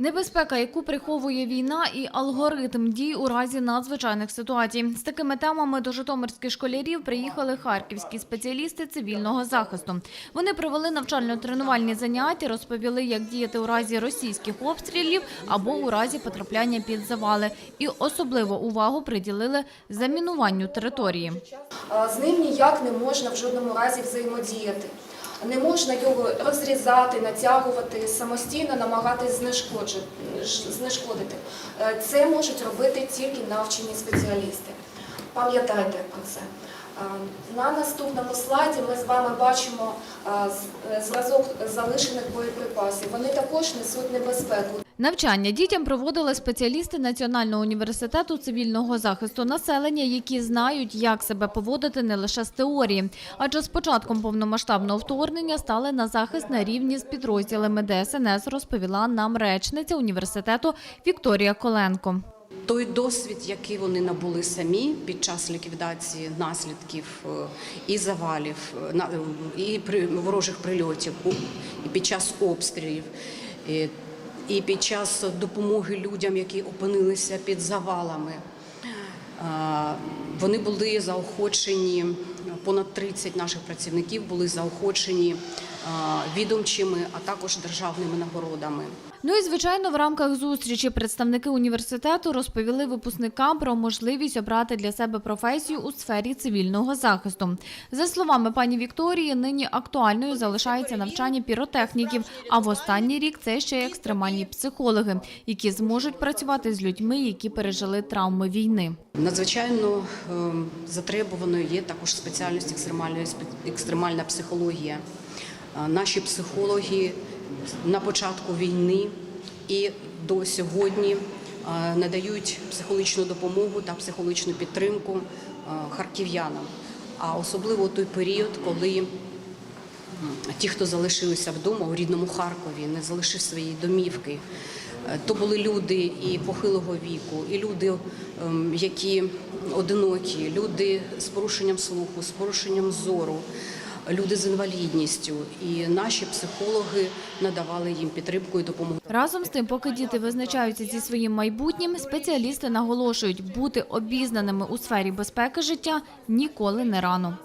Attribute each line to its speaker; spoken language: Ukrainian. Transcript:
Speaker 1: Небезпека, яку приховує війна, і алгоритм дій у разі надзвичайних ситуацій. З такими темами до житомирських школярів приїхали харківські спеціалісти цивільного захисту. Вони провели навчально-тренувальні заняття, розповіли, як діяти у разі російських обстрілів або у разі потрапляння під завали. І особливу увагу приділили замінуванню території.
Speaker 2: З ним ніяк не можна в жодному разі взаємодіяти. Не можна його розрізати, натягувати, самостійно намагатись знешкоджи- знешкодити. Е, Це можуть робити тільки навчені спеціалісти. Пам'ятайте про це. На наступному слайді ми з вами бачимо а, е, зразок залишених боєприпасів. Вони також несуть небезпеку.
Speaker 1: Навчання дітям проводили спеціалісти Національного університету цивільного захисту населення, які знають, як себе поводити не лише з теорії. Адже з початком повномасштабного вторгнення стали на захист на рівні з підрозділами ДСНС, розповіла нам речниця університету Вікторія Коленко.
Speaker 3: Той досвід, який вони набули самі під час ліквідації наслідків е, і завалів, е, е, і ворожих прильотів, і під час обстрілів, і- під час допомоги людям, які опинилися під завалами. Вони були заохочені, понад 30 наших працівників були заохочені е, відомчими, а також державними нагородами.
Speaker 1: Ну і звичайно, в рамках зустрічі представники університету розповіли випускникам про можливість обрати для себе професію у сфері цивільного захисту. За словами пані Вікторії, нині актуальною залишається навчання піротехніків. А в останній рік це ще й екстремальні психологи, які зможуть працювати з людьми, які пережили травми війни.
Speaker 3: Надзвичайно ем, затребуваною є також спеціальність екстремальної екстремальна психологія. Е, Наші психологи на початку війни і до сьогодні е, надають психологічну допомогу та психологічну підтримку е, харків'янам. А особливо той період, коли ті, хто залишилися вдома у рідному Харкові, не залишив свої домівки. Е, То були люди і похилого віку, і люди, ем, які одинокі, люди з порушенням слуху, з порушенням зору, люди з інвалідністю. І наші психологи надавали їм підтримку і допомогу.
Speaker 1: Разом з тим, поки діти визначаються зі своїм майбутнім, спеціалісти наголошують, бути обізнаними у сфері безпеки життя ніколи не рано.